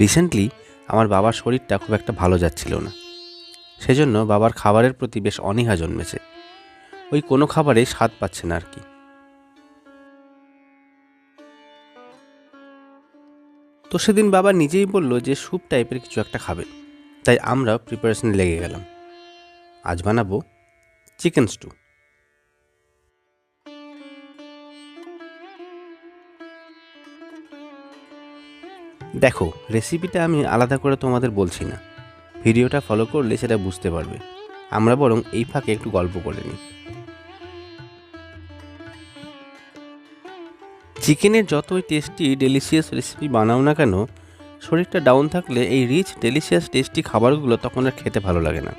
Recently আমার বাবার শরীরটা খুব একটা ভালো যাচ্ছিল না। সেজন্য বাবার খাবারের প্রতি বেশ অনীহা জন্মেছে। ওই কোনো খাবারে স্বাদ পাচ্ছে না আর কি। তো সেদিন বাবা নিজেই বলল যে স্যুপ টাইপের কিছু একটা খাবে। তাই আমরা প্রিপারেশনে লেগে গেলাম। আজ বানাবো চিকেন স্টু দেখো রেসিপিটা আমি আলাদা করে তোমাদের বলছি না। ভিডিওটা ফলো করলে সেটা বুঝতে পারবে। আমরা বরং এই ফাঁকে একটু গল্প করে নিই। চিকেনের যতই টেস্টি ডেলিশিয়াস রেসিপি বানাও না কেন, শরীরটা ডাউন থাকলে এই রিচ ডেলিশিয়াস টেস্টি খাবারগুলো তখন আর খেতে ভালো লাগে না।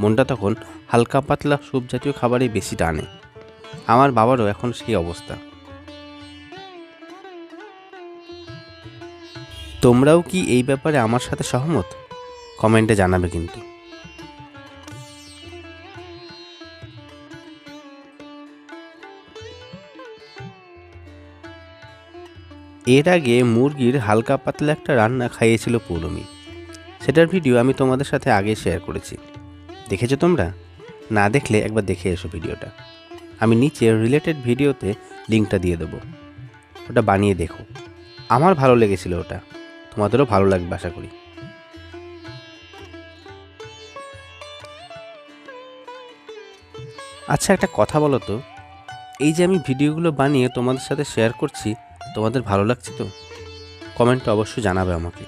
মনটা তখন হালকা পাতলা স্যুপ জাতীয় খাবারই বেশি টানে। আমার বাবারও এখন সেই অবস্থা। তোমরাও কি এই ব্যাপারে আমার সাথে সহমত? কমেন্টে জানাবে কিন্তু। এর আগে মুরগির হালকা পাতলা একটা রান্না খাইয়েছিল পৌলমি। সেটার ভিডিও আমি তোমাদের সাথে আগে শেয়ার করেছি। দেখেছ তোমরা? না দেখলে একবার দেখে এসো ভিডিওটা। আমি নিচে রিলেটেড ভিডিওতে লিঙ্কটা দিয়ে দেবো। ওটা বানিয়ে দেখো। আমার ভালো লেগেছিল ওটা। তোমাদেরও ভালো লাগবে, আশা করি। আচ্ছা একটা কথা বলো তো। এই যে আমি ভিডিওগুলো বানিয়ে তোমাদের সাথে শেয়ার করছি, তোমাদের ভালো লাগছে তো? কমেন্টে অবশ্যই জানাবে আমাকে।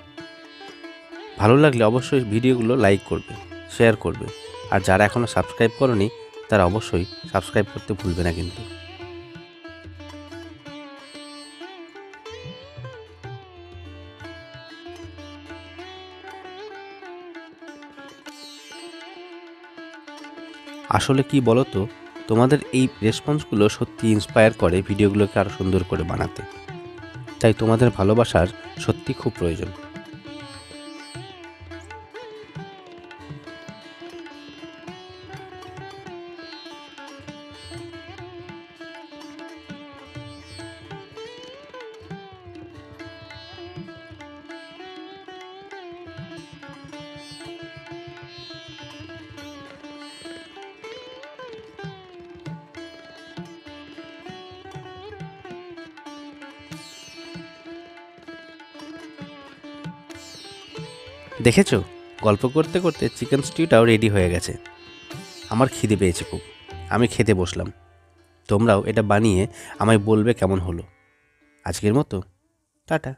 ভালো লাগলে অবশ্যই ভিডিওগুলো লাইক করবে শেয়ার করবে। আর যারা এখনও সাবস্ক্রাইব করনি, তারা অবশ্যই সাবস্ক্রাইব করতে ভুলবে না কিন্তু। আসলে কি বলো তো তোমাদের এই রেসপন্সগুলো সত্যি ইন্সপায়ার করে ভিডিওগুলোকে আরও সুন্দর করে বানাতে। তাই তোমাদের ভালোবাসার সত্যি খুব প্রয়োজন। দেখেছ? গল্প করতে করতে চিকেন স্টিউটাও রেডি হয়ে গেছে। আমার খিদে পেয়েছে খুব। আমি খেতে বসলাম। তোমরাও এটা বানিয়ে আমায় বলবে কেমন হলো। আজকের মতো। টাটা।